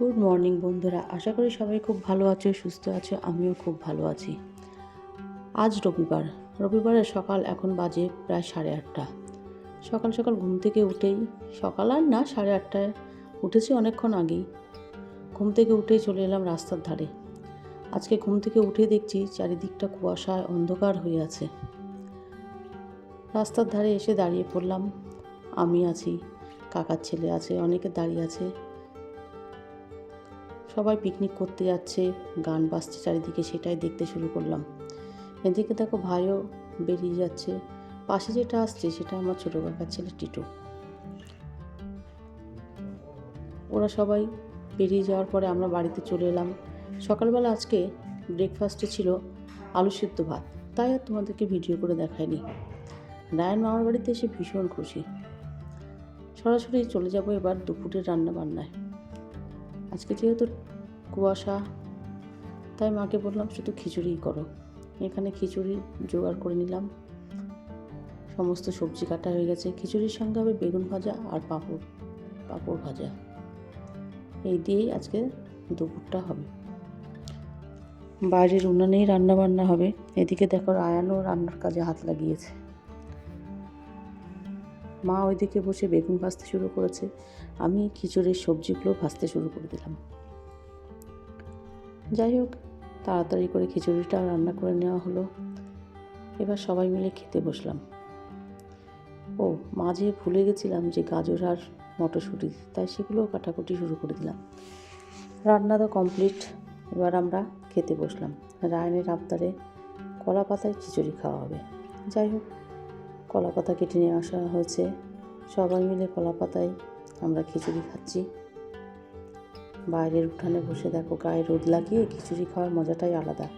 Good morning বন্ধুরা। আশা করি সবাই খুব ভালো আছো, সুস্থ আছো, আমিও খুব ভালো আছি। আজ রবিবার। রবিবারের সকাল এখন বাজে প্রায় সাড়ে আটটা। সকাল সকাল ঘুম থেকে উঠেই, সকাল আর না, সাড়ে আটটায় উঠেছি অনেকক্ষণ আগেই। ঘুম থেকে উঠেই চলে এলাম রাস্তার ধারে। আজকে ঘুম থেকে উঠে দেখছি চারিদিকটা কুয়াশায় অন্ধকার হয়ে আছে। রাস্তার ধারে এসে দাঁড়িয়ে পড়লাম। আমি আছি, কাকার ছেলে আছে, অনেকে দাঁড়িয়ে আছে। সবাই পিকনিক করতে যাচ্ছে, গান বাজছে চারিদিকে, সেটাই দেখতে শুরু করলাম। এদিকে দেখো ভাইও বেরিয়ে যাচ্ছে। পাশে যেটা আসছে, সেটা আমার ছোটো কাকার ছেলে টিটু। ওরা সবাই বেরিয়ে যাওয়ার পরে আমরা বাড়িতে চলে এলাম। সকালবেলা আজকে ব্রেকফাস্টে ছিল আলু সিদ্ধ ভাত। তাই আর তোমাদেরকে ভিডিও করে দেখায়নি রায়ন মামার বাড়িতে এসে ভীষণ খুশি। সরাসরি চলে যাব এবার দুপুরের রান্না বান্নায় আজকে যেহেতু কুয়াশা, তাই মাকে বললাম শুধু খিচুড়িই করো। এখানে খিচুড়ি জোগাড় করে নিলাম। সমস্ত সবজি কাটা হয়ে গেছে। খিচুড়ির সঙ্গে হবে বেগুন ভাজা আর পাঁপড় পাঁপড় ভাজা। এই দিয়েই আজকে দুপুরটা হবে। বাইরের উনানেই রান্না বান্না হবে। এদিকে দেখো রায়ানও রান্নার কাজে হাত লাগিয়েছে। মা ওইদিকে বসে বেগুন ভাজতে শুরু করেছে। আমি খিচুড়ির সবজিগুলো ভাজতে শুরু করে দিলাম। যাই হোক, তাড়াতাড়ি করে খিচুড়িটা রান্না করে নেওয়া হলো। এবার সবাই মিলে খেতে বসলাম। ও মাঝে ভুলে গেছিলাম যে গাজর আর মটরশুঁটি, তাই সেগুলোও কাটাকুটি শুরু করে দিলাম। রান্না তো কমপ্লিট, এবার আমরা খেতে বসলাম। রায়নের আবদারে কলা পাতায় খিচুড়ি খাওয়া হবে। যাই হোক কলা পাতা কেটে নিয়ে আসা হয়েছে। সবাই মিলে কলা পাতায় আমরা খিচুড়ি খাচ্ছি। বাইরের উঠানে বসে দেখো গায়ে রোদ লাগিয়ে খিচুড়ি খাওয়ার মজাটাই আলাদা।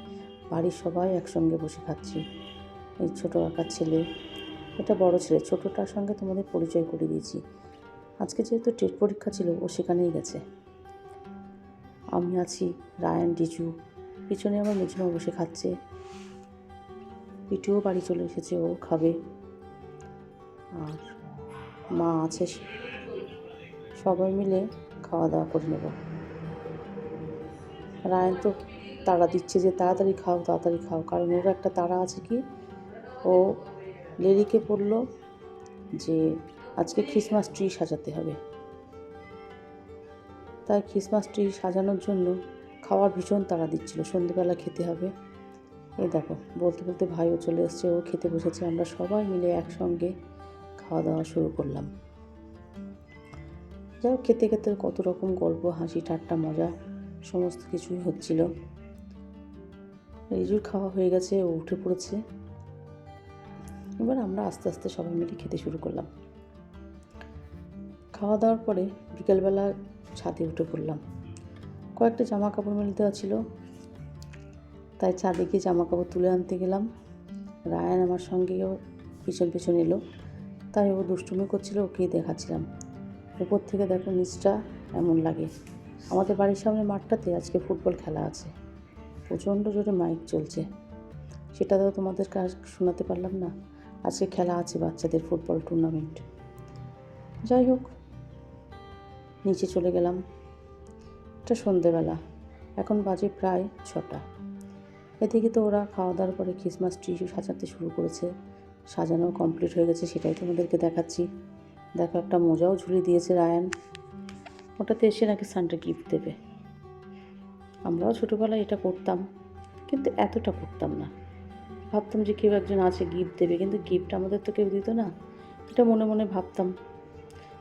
বাড়ির সবাই একসঙ্গে বসে খাচ্ছি। এই ছোটো কাকার ছেলে, এটা বড় ছেলে, ছোটোটার সঙ্গে তোমাদের পরিচয় করে দিয়েছি। আজকে যেহেতু টেট পরীক্ষা ছিল, ও সেখানেই গেছে। আমি আছি রায়ান, ডিজু, পিছনে আমার মেজমা বসে খাচ্ছে। পিটুও বাড়ি চলে এসেছে, ও খাবে। আর মা আছে, সবাই মিলে খাওয়া দাওয়া করে নেব। রায়ন তো তাড়া দিচ্ছে যে তাড়াতাড়ি খাও তাড়াতাড়ি খাও। কারণ ওর একটা তাড়া আছে কি, ও লেরিকে বলল যে আজকে খ্রিসমাস ট্রি সাজাতে হবে। তাই খ্রিসমাস ট্রি সাজানোর জন্য খাওয়ার ভীষণ তাড়া দিচ্ছিল। সন্ধেবেলা খেতে হবে। এই দেখো, বলতে বলতে ভাইও চলে এসছে, ও খেতে বসেছে। আমরা সবাই মিলে একসঙ্গে খাওয়া দাওয়া শুরু করলাম। যাই খেতে খেতে কত রকম গল্প, হাসি, ঠাট্টা, মজা, সমস্ত কিছুই হচ্ছিল। রিজুর খাওয়া হয়ে গেছে, ও উঠে পড়েছে। এবার আমরা আস্তে আস্তে সবাই মিলে খেতে শুরু করলাম। খাওয়া দাওয়ার পরে বিকেলবেলা ছাদে উঠে পড়লাম। কয়েকটা জামা কাপড় মেলে দেওয়া ছিল। তাই ছাদে গিয়ে জামা কাপড় তুলে আনতে গেলাম। রায়ান আমার সঙ্গেও পিছন পিছন এলো। তাই ও দুষ্টুমি করছিল, ওকেই দেখাচ্ছিলাম। উপর থেকে দেখো নিচটা এমন লাগে। আমাদের বাড়ির সামনে মাঠটাতে আজকে ফুটবল খেলা আছে। প্রচণ্ড জোরে মাইক চলছে। সেটা তো তোমাদের কাজ শোনাতে পারলাম না। আজকে খেলা আছে বাচ্চাদের ফুটবল টুর্নামেন্ট। যাই হোক, নিচে চলে গেলাম। এটা সন্ধেবেলা। এখন বাজে প্রায় ছটা। এদিকে তো ওরা খাওয়া দাওয়ার পরে ক্রিসমাস ট্রি সাজাতে শুরু করেছে। সাজানো কমপ্লিট হয়ে গেছে, সেটাই তোমাদেরকে দেখাচ্ছি। দেখো, একটা মোজাও ঝুলিয়ে দিয়েছে রায়ান। ওটাতে এসে নাকি সানটা গিফট দেবে। আমরাও ছোটোবেলায় এটা করতাম, কিন্তু এতটা করতাম না। ভাবতাম যে কেউ একজন আছে গিফট দেবে, কিন্তু গিফট আমাদের তো কেউ দিত না। এটা মনে মনে ভাবতাম।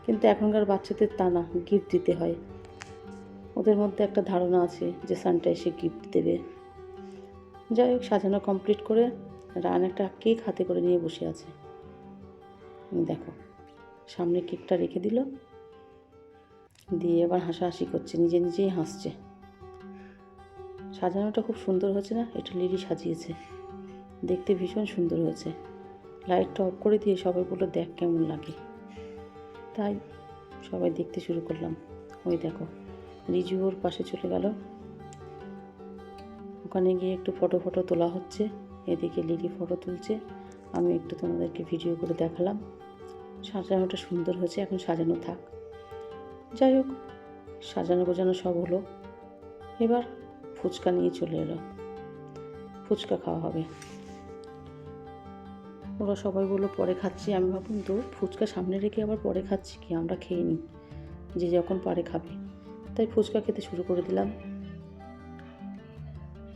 কিন্তু এখনকার বাচ্চাদের তা না গিফট দিতে হয়। ওদের মধ্যে একটা ধারণা আছে যে সানটা এসে গিফট দেবে। যাই হোক, সাজানো কমপ্লিট করে রান একটা কেক হাতে করে নিয়ে বসে আছে। দেখো, সামনে কেকটা রেখে দিল। দিয়ে এবার হাসাহাসি করছে, নিজে নিজেই হাসছে। সাজানোটা খুব সুন্দর হয়েছে না? এটা লিলি সাজিয়েছে। দেখতে ভীষণ সুন্দর হয়েছে। লাইটটা অফ করে দিয়ে সবাই বলল, দেখ কেমন লাগে। তাই সবাই দেখতে শুরু করলাম। ওই দেখো, রিজু ওর পাশে চলে গেল। ওখানে গিয়ে একটু ফটো ফটো তোলা হচ্ছে। এদিকে লিলি ফটো তুলছে। আমি একটু তোমাদেরকে ভিডিও করে দেখালাম। সাজানোটা সুন্দর হয়েছে, এখন সাজানো থাক। যাই হোক, সাজানো গোজানো সব হলো। এবার ফুচকা নিয়ে চলে এলো। ফুচকা খাওয়া হবে। ওরা সবাই বলল, পরে খাচ্ছি। আমি ভাবুন তো ফুচকা সামনে রেখে আবার পরে খাচ্ছি কি? আমরা খেয়ে নিই। যে যখন পারে খাবে। তাই ফুচকা খেতে শুরু করে দিলাম।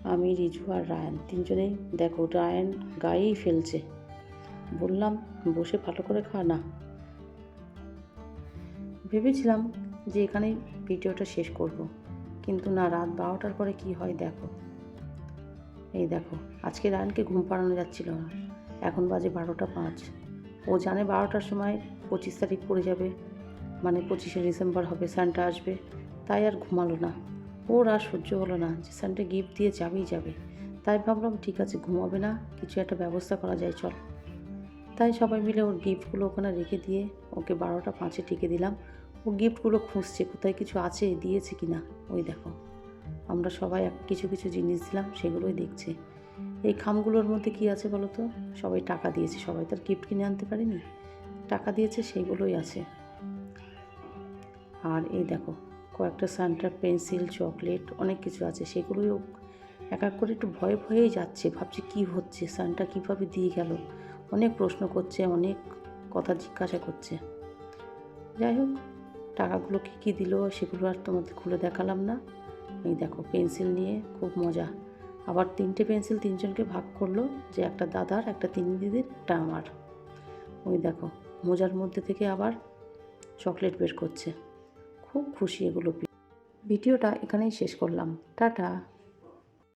আমি, রিজু আর রায়ান তিনজনেই। দেখো, রায়ান গায়েই ফেলছে। বললাম, বসে ভালো করে খা না। ভেবেছিলাম যে এখানেই ভিডিওটা শেষ করব। কিন্তু না, রাত বারোটার পরে কি হয় দেখো। এই দেখো, আজকে রায়ানকে ঘুম পাড়ানো যাচ্ছিল না। এখন বাজে বারোটা পাঁচ। ও জানে বারোটার সময় পঁচিশ তারিখ পড়ে যাবে। মানে পঁচিশে ডিসেম্বর হবে, সানটা আসবে। তাই আর ঘুমালো না। ওর আর সহ্য হলো না। যে সানটা গিফট দিয়ে যাবেই যাবে। তাই ভাবলাম, ঠিক আছে, ঘুমাবে না, কিছু একটা ব্যবস্থা করা যায়, চল। তাই সবাই মিলে ওর গিফটগুলো ওখানে রেখে দিয়ে ওকে বারোটা পাঁচে টিকে দিলাম। ও গিফটগুলো খুঁজছে, কোথায় কিছু আছে, দিয়েছে কি না? ওই দেখো। আমরা সবাই এক কিছু কিছু জিনিস দিলাম, সেগুলোই দেখছে। এই খামগুলোর মধ্যে কি আছে বলো তো? সবাই টাকা দিয়েছে, সবাই তার গিফট কিনে আনতে পারেনি। টাকা দিয়েছে সেইগুলোই আছে। আর এই দেখো কয়েকটা সান্টার, পেন্সিল, চকলেট, অনেক কিছু আছে। সেগুলোই এক এক করে একটু ভয়ে ভয়েই যাচ্ছে। ভাবছে কি হচ্ছে? সানটা কীভাবে দিয়ে গেল? অনেক প্রশ্ন করছে, অনেক কথা জিজ্ঞাসা করছে। যাই হোক, টাকাগুলো কী কী দিল সেগুলো আর তোমাদের খুলে দেখালাম না। এই দেখো, পেন্সিল নিয়ে খুব মজা। আবার তিনটে পেন্সিল তিনজনকে ভাগ করল যে একটা দাদার, একটা তিন দিদির, একটা আমার। ওই দেখো, মোজার মধ্যে থেকে আবার চকলেট বের করছে। খুব খুশি এগুলো ভিডিওটা এখানেই শেষ করলাম। টাটা।